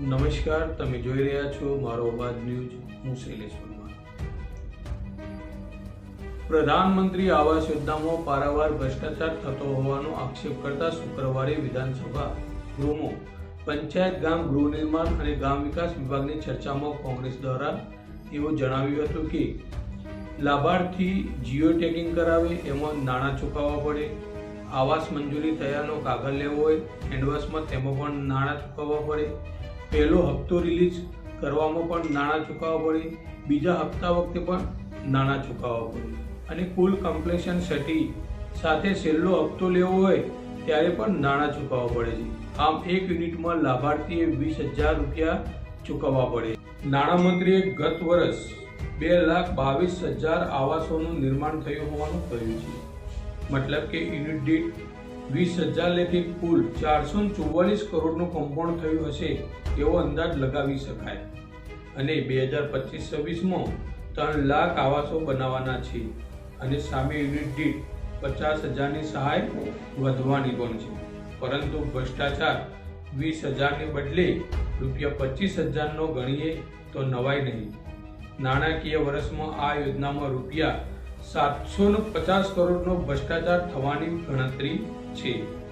નમસ્કાર, તમે જોઈ રહ્યા છો મારો અવાજ ન્યૂઝ. હું શૈલેષ પરમાર. પ્રધાનમંત્રી આવાસ યોજનામાં પારાવાર ભ્રષ્ટાચાર થતો હોવાનો આક્ષેપ કરતા શુક્રવારે વિધાનસભા ગૃહમાં પંચાયત ગામ ગૃહ નિર્માણ અને ગામ વિકાસ વિભાગની ચર્ચામાં કોંગ્રેસ દ્વારા એવું જણાવ્યું હતું કે લાભાર્થી જીઓ ટેગિંગ કરાવે એમાં નાણાં ચૂકવવા પડે. આવાસ મંજૂરી થયાનો કાગળ લેવો હોય એડવાન્સમાં તેમાં પણ નાણાં ચૂકવવા પડે. પહેલો હપ્તો રિલીઝ કરવામાં પણ નાણાં ચૂકવવા પડે. બીજા હપ્તા વખતે પણ નાણાં ચૂકવવા પડે. અને કુલ કમ્પ્લેશન સટી સાથે છેલ્લો હપ્તો લેવો હોય ત્યારે પણ નાણાં ચૂકવવા પડે છે. આમ એક યુનિટમાં લાભાર્થીએ વીસ હજાર રૂપિયા ચૂકવવા પડે. નાણામંત્રીએ ગત વર્ષ બે લાખ બાવીસ હજાર આવાસોનું નિર્માણ થયું હોવાનું કહ્યું છે. મતલબ કે યુનિટ દીઠ વીસ હજાર લેખે કુલ ચારસો ચુમ્માલીસ કરોડનું કમ્પાઉન્ડ થયું હશે એવો અંદાજ લગાવી શકાય. અને બે હજાર પચીસ છવ્વીસમાં ત્રણ લાખ આવાસો બનાવવાના છે. અને સામે યુનિટ દીઠ પચાસ હજારની સહાય વધવાની પણ છે. પરંતુ ભ્રષ્ટાચાર વીસ હજારને બદલે રૂપિયા પચીસ હજારનો ગણીએ તો નવાય નહીં. નાણાકીય વર્ષમાં આ યોજનામાં રૂપિયા સાતસો પચાસ કરોડનો ભ્રષ્ટાચાર થવાની ગણતરી છે